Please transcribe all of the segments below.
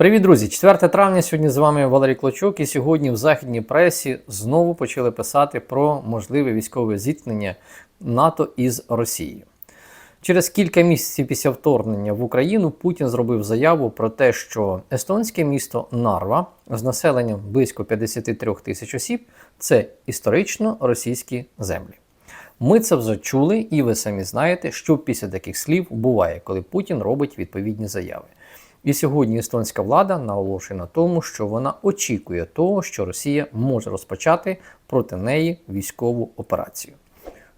Привіт, друзі! 4 травня сьогодні з вами Валерій Клочок, і сьогодні в західній пресі знову почали писати про можливе військове зіткнення НАТО із Росією. Через кілька місяців після вторгнення в Україну Путін зробив заяву про те, що естонське місто Нарва з населенням близько 53 тисяч осіб це історично російські землі. Ми це вже чули, і ви самі знаєте, що після таких слів буває, коли Путін робить відповідні заяви. І сьогодні естонська влада наголошує на тому, що вона очікує того, що Росія може розпочати проти неї військову операцію.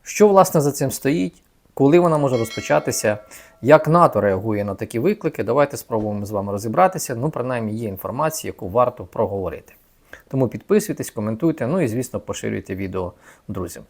Що власне за цим стоїть? Коли вона може розпочатися? Як НАТО реагує на такі виклики? Давайте спробуємо з вами розібратися. Ну, принаймні, є інформація, яку варто проговорити. Тому підписуйтесь, коментуйте, ну і, звісно, поширюйте відео друзям.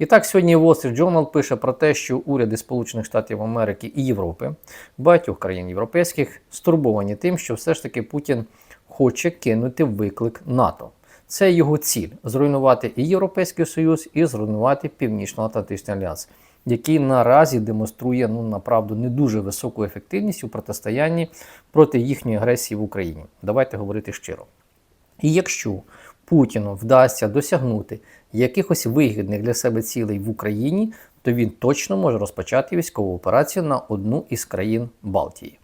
І так, сьогодні Wall Street Journal пише про те, що уряди Сполучених Штатів Америки і Європи, багатьох країн європейських, стурбовані тим, що все ж таки Путін хоче кинути виклик НАТО. Це його ціль зруйнувати і Європейський Союз, і зруйнувати Північно-Атлантичний альянс, який наразі демонструє ну направду не дуже високу ефективність у протистоянні проти їхньої агресії в Україні. Давайте говорити щиро. І якщо Путіну вдасться досягнути якихось вигідних для себе цілей в Україні, то він точно може розпочати військову операцію на одну із країн Балтії.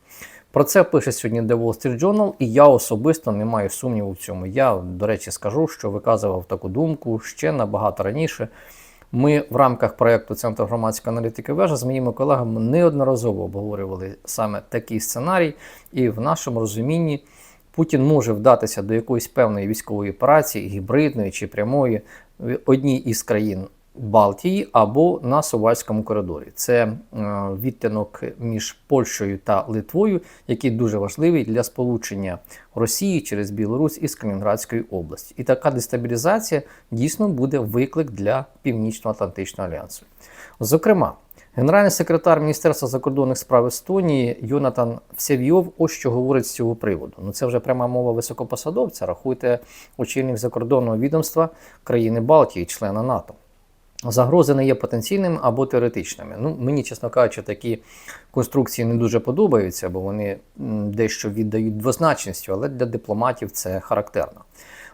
Про це пише сьогодні The Wall Street Journal, і я особисто не маю сумніву в цьому. Я, до речі, скажу, що виказував таку думку ще набагато раніше. Ми в рамках проєкту Центру громадської аналітики вежа з моїми колегами неодноразово обговорювали саме такий сценарій, і в нашому розумінні Путін може вдатися до якоїсь певної військової операції, гібридної чи прямої в одній із країн Балтії або на Сувальському коридорі. Це е, відтинок між Польщею та Литвою, який дуже важливий для сполучення Росії через Білорусь із Калінінградської області. І така дестабілізація дійсно буде виклик для Північно-Атлантичного альянсу. Зокрема, Генеральний секретар Міністерства закордонних справ Естонії Йонатан Всевйов ось що говорить з цього приводу. Ну це вже пряма мова високопосадовця. Рахуйте очільник закордонного відомства країни Балтії, члена НАТО. Загрози не є потенційними або теоретичними. Ну, Мені, чесно кажучи, такі конструкції не дуже подобаються, бо вони дещо віддають двозначністю, але для дипломатів це характерно.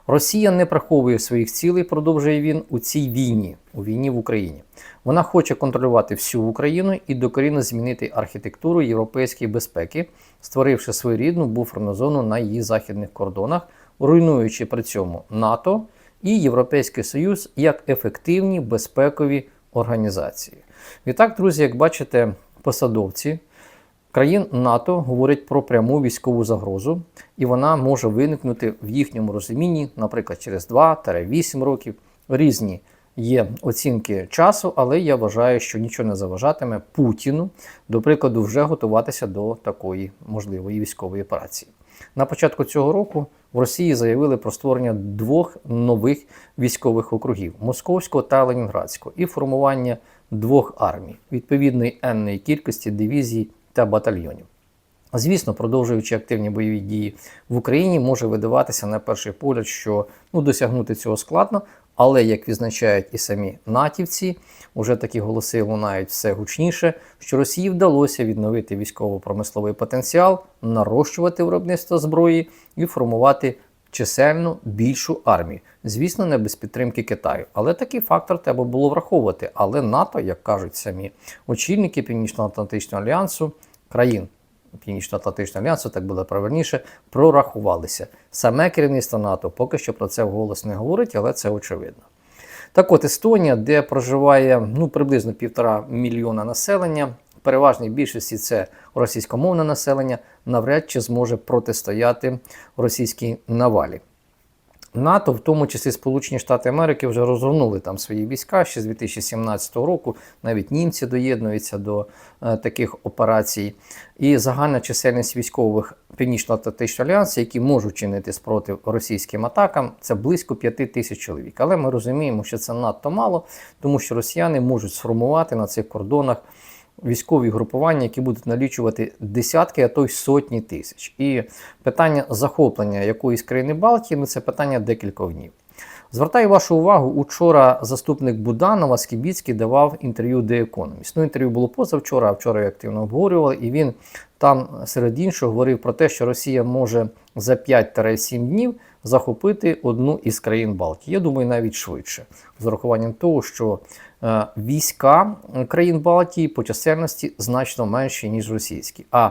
Росія не приховує своїх цілей, продовжує він у цій війні, у війні в Україні. Вона хоче контролювати всю Україну і докорінно змінити архітектуру європейської безпеки, створивши своєрідну буферну зону на її західних кордонах, руйнуючи при цьому НАТО і Європейський Союз як ефективні безпекові організації. Відтак, друзі, як бачите, посадовці країн НАТО говорять про пряму військову загрозу, і вона може виникнути в їхньому розумінні, наприклад, через 2-8 років. Різні є оцінки часу, але я вважаю, що нічого не заважатиме Путіну, до прикладу, вже готуватися до такої можливої військової операції. На початку цього року в Росії заявили про створення двох нових військових округів Московського та Ленінградського, і формування двох армій відповідної енної кількості дивізій та батальйонів. Звісно, продовжуючи активні бойові дії в Україні, може видаватися на перший погляд, що ну, досягнути цього складно, але як відзначають і самі натівці, уже такі голоси лунають все гучніше, що Росії вдалося відновити військово-промисловий потенціал, нарощувати виробництво зброї і формувати чисельно більшу армію. Звісно, не без підтримки Китаю. Але такий фактор треба було враховувати. Але НАТО, як кажуть самі очільники Північно-Атлантичного альянсу, країн. Північно-Атлантичного альянсу, так буде правильніше, прорахувалися. Саме керівництво НАТО поки що про це вголос не говорить, але це очевидно. Так от Естонія, де проживає ну, приблизно півтора мільйона населення, переважній більшості це російськомовне населення, навряд чи зможе протистояти російській навалі. НАТО, в тому числі Сполучені Штати Америки, вже розгорнули там свої війська ще з 2017 року. Навіть німці доєднуються до е, таких операцій. І загальна чисельність військових Північно-Атлантичного альянсу, які можуть чинити спротив російським атакам, це близько 5 тисяч чоловік. Але ми розуміємо, що це надто мало, тому що росіяни можуть сформувати на цих кордонах військові групування, які будуть налічувати десятки, а то й сотні тисяч. І питання захоплення якоїсь країни Балтії ну це питання декількох днів. Звертаю вашу увагу, учора заступник Буданова Скібіцький давав інтерв'ю The Economist. Ну, інтерв'ю було позавчора, а вчора його активно обговорювали, і він там серед іншого говорив про те, що Росія може за 5-7 днів захопити одну із країн Балтії. Я думаю, навіть швидше, з урахуванням того, що е, війська країн Балтії по чисельності значно менші, ніж російські. А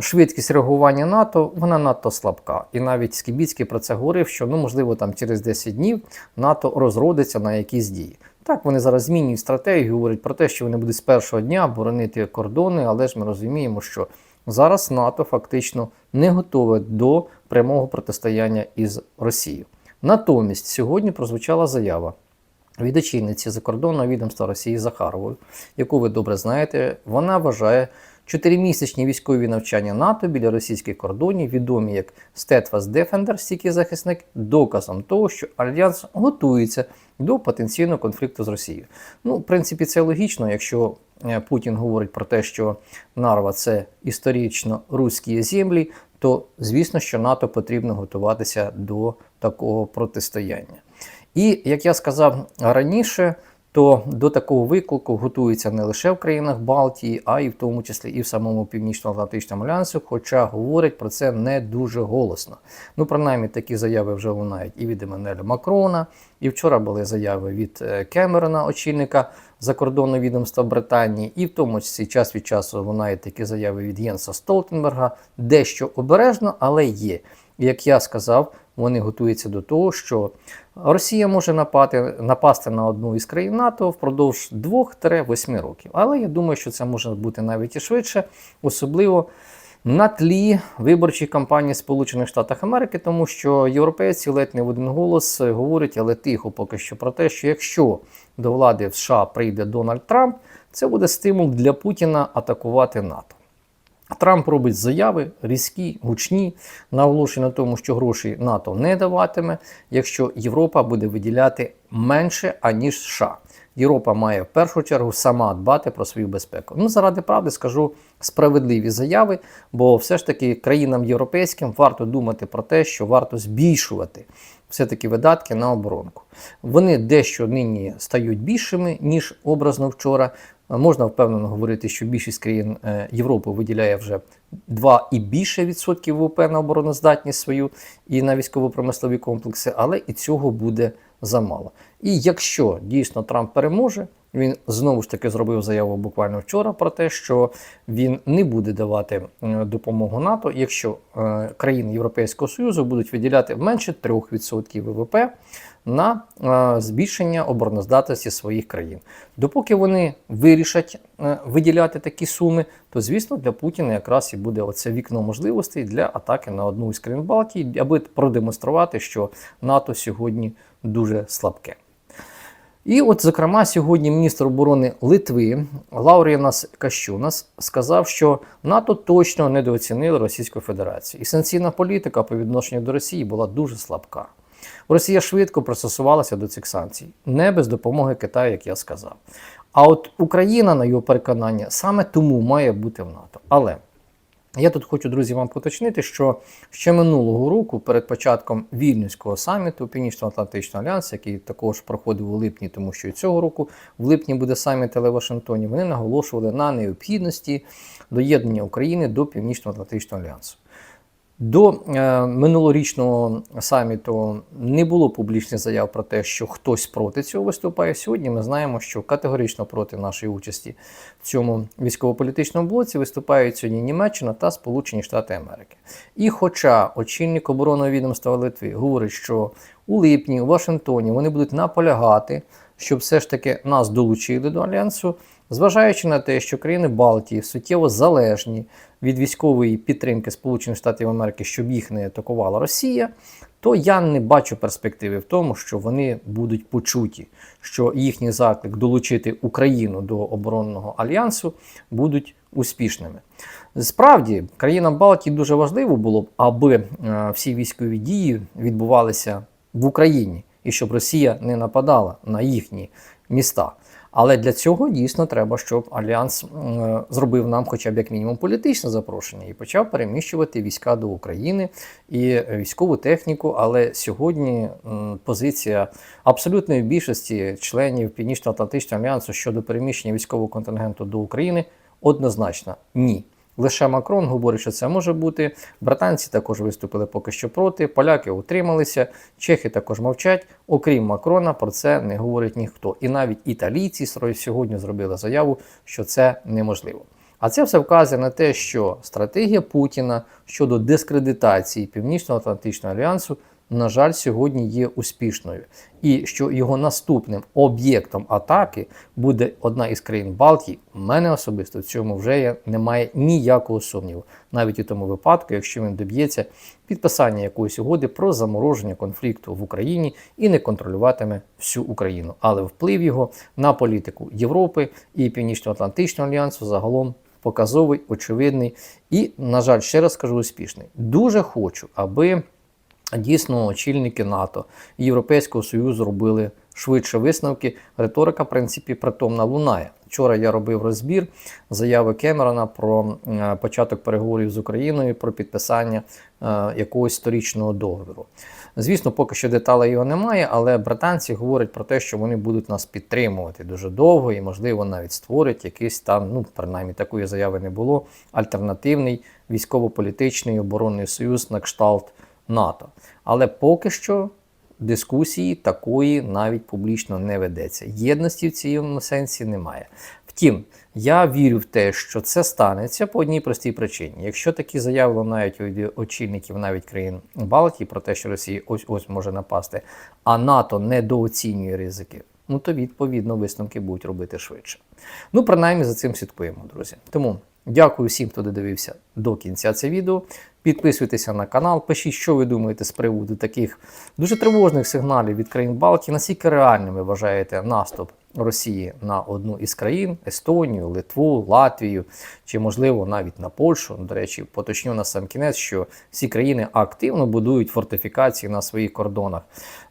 швидкість реагування НАТО вона надто слабка. І навіть Скібіцький про це говорив, що ну, можливо там через 10 днів НАТО розродиться на якісь дії. Так, вони зараз змінюють стратегію, говорять про те, що вони будуть з першого дня боронити кордони, але ж ми розуміємо, що зараз НАТО фактично не готове до прямого протистояння із Росією. Натомість сьогодні прозвучала заява від очільниці закордонного відомства Росії Захарової, яку ви добре знаєте, вона вважає чотиримісячні військові навчання НАТО біля російських кордонів, відомі як Steadfast Defender, стійкий захисник, доказом того, що Альянс готується до потенційного конфлікту з Росією. Ну, в принципі, це логічно, якщо е, Путін говорить про те, що Нарва це історично руські землі, то звісно, що НАТО потрібно готуватися до такого протистояння. І як я сказав раніше, то до такого виклику готуються не лише в країнах Балтії, а й в тому числі і в самому Північно-Атлантичному альянсі, хоча говорять про це не дуже голосно. Ну, принаймні, такі заяви вже лунають і від Еммануеля Макрона, і вчора були заяви від е, Кемерона, очільника закордонного відомства Британії, і в тому числі час від часу лунають такі заяви від Єнса Столтенберга, дещо обережно, але є. Як я сказав, вони готуються до того, що Росія може напати, напасти на одну із країн НАТО впродовж 2-8 років. Але я думаю, що це може бути навіть і швидше, особливо на тлі виборчої кампанії Сполучених Штатів Америки, тому що європейці ледь не в один голос говорять, але тихо поки що про те, що якщо до влади в США прийде Дональд Трамп, це буде стимул для Путіна атакувати НАТО. Трамп робить заяви різкі, гучні, наголошує на тому, що гроші НАТО не даватиме, якщо Європа буде виділяти менше, аніж США. Європа має в першу чергу сама дбати про свою безпеку. Ну, заради правди скажу справедливі заяви, бо все ж таки країнам європейським варто думати про те, що варто збільшувати все-таки видатки на оборонку. Вони дещо нині стають більшими, ніж образно вчора. Можна впевнено говорити, що більшість країн е, Європи виділяє вже 2 і більше відсотків ВВП на обороноздатність свою і на військово-промислові комплекси, але і цього буде замало. І якщо дійсно Трамп переможе, він знову ж таки зробив заяву буквально вчора про те, що він не буде давати е, допомогу НАТО, якщо е, країни Європейського Союзу будуть виділяти менше 3% ВВП на е, збільшення обороноздатності своїх країн. Допоки вони вирішать виділяти такі суми, то звісно для Путіна якраз і буде оце вікно можливостей для атаки на одну із країн Балтії, аби продемонструвати, що НАТО сьогодні дуже слабке. І от, зокрема, сьогодні міністр оборони Литви Лауріанас Кащунас сказав, що НАТО точно недооцінили Російську Федерацію, і санкційна політика по відношенню до Росії була дуже слабка. Росія швидко пристосувалася до цих санкцій, не без допомоги Китаю, як я сказав. А от Україна, на його переконання, саме тому має бути в НАТО. Але я тут хочу, друзі, вам поточнити, що ще минулого року, перед початком вільнюського саміту Північно-Атлантичного альянсу, який також проходив у липні, тому що і цього року в липні буде саміт але Вашингтоні, вони наголошували на необхідності доєднання України до Північно-Атлантичного альянсу. До е, минулорічного саміту не було публічних заяв про те, що хтось проти цього виступає. Сьогодні ми знаємо, що категорично проти нашої участі в цьому військово-політичному блоці виступають сьогодні Німеччина та Сполучені Штати Америки. І хоча очільник оборонного відомства Литви говорить, що у липні у Вашингтоні вони будуть наполягати, щоб все ж таки нас долучили до альянсу. Зважаючи на те, що країни Балтії суттєво залежні від військової підтримки Сполучених Штатів Америки, щоб їх не атакувала Росія, то я не бачу перспективи в тому, що вони будуть почуті, що їхній заклик долучити Україну до оборонного альянсу будуть успішними. Справді, країнам Балтії дуже важливо було б, аби е, всі військові дії відбувалися в Україні і щоб Росія не нападала на їхні міста. Але для цього дійсно треба, щоб альянс зробив нам, хоча б як мінімум, політичне запрошення і почав переміщувати війська до України і військову техніку. Але сьогодні позиція абсолютної більшості членів Північно-Атлантичного альянсу щодо переміщення військового контингенту до України однозначно ні. Лише Макрон говорить, що це може бути. Британці також виступили поки що проти. Поляки утрималися, чехи також мовчать. Окрім Макрона, про це не говорить ніхто. І навіть італійці сьогодні зробили заяву, що це неможливо. А це все вказує на те, що стратегія Путіна щодо дискредитації Північно-Атлантичного альянсу, на жаль, сьогодні є успішною, і що його наступним об'єктом атаки буде одна із країн Балтії. У мене особисто в цьому вже немає ніякого сумніву, навіть у тому випадку, якщо він доб'ється підписання якоїсь угоди про замороження конфлікту в Україні і не контролюватиме всю Україну, але вплив його на політику Європи і Північно-Атлантичного альянсу загалом показовий, очевидний і, на жаль, ще раз скажу, успішний. Дуже хочу, аби дійсно очільники НАТО і Європейського Союзу робили швидше висновки. Риторика, в принципі, притомна лунає. Вчора я робив розбір заяви Кемерона про е, початок переговорів з Україною про підписання е, якогось сторічного договору. Звісно, поки що деталей його немає, але британці говорять про те, що вони будуть нас підтримувати дуже довго і, можливо, навіть створять якийсь там, ну принаймні такої заяви не було, альтернативний військово-політичний оборонний союз на кшталт НАТО. Але поки що дискусії такої навіть публічно не ведеться. Єдності в цьому сенсі немає. Втім, я вірю в те, що це станеться по одній простій причині. Якщо такі заяви лунають від очільників навіть країн Балтії про те, що Росія ось ось може напасти, а НАТО недооцінює ризики, ну то відповідно висновки будуть робити швидше. Ну, принаймні за цим слідкуємо, друзі. Тому дякую всім, хто додивився до кінця це відео. Підписуйтеся на канал, пишіть, що ви думаєте з приводу таких дуже тривожних сигналів від країн Балтії, наскільки реальним ви вважаєте наступ Росії на одну із країн Естонію, Литву, Латвію, чи, можливо, навіть на Польщу. До речі, поточню на сам кінець, що всі країни активно будують фортифікації на своїх кордонах.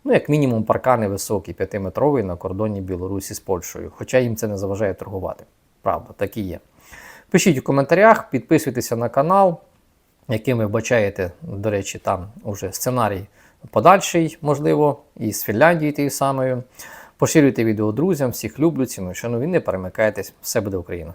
Ну, як мінімум, паркани високі, п'ятиметрові на кордоні Білорусі з Польщею, хоча їм це не заважає торгувати. Правда, так і є. Пишіть у коментарях, підписуйтеся на канал яким ви бачаєте, до речі, там уже сценарій подальший, можливо, і з Фінляндії тією самою. Поширюйте відео друзям, всіх люблю, ціную, шаную, не перемикайтесь, все буде Україна.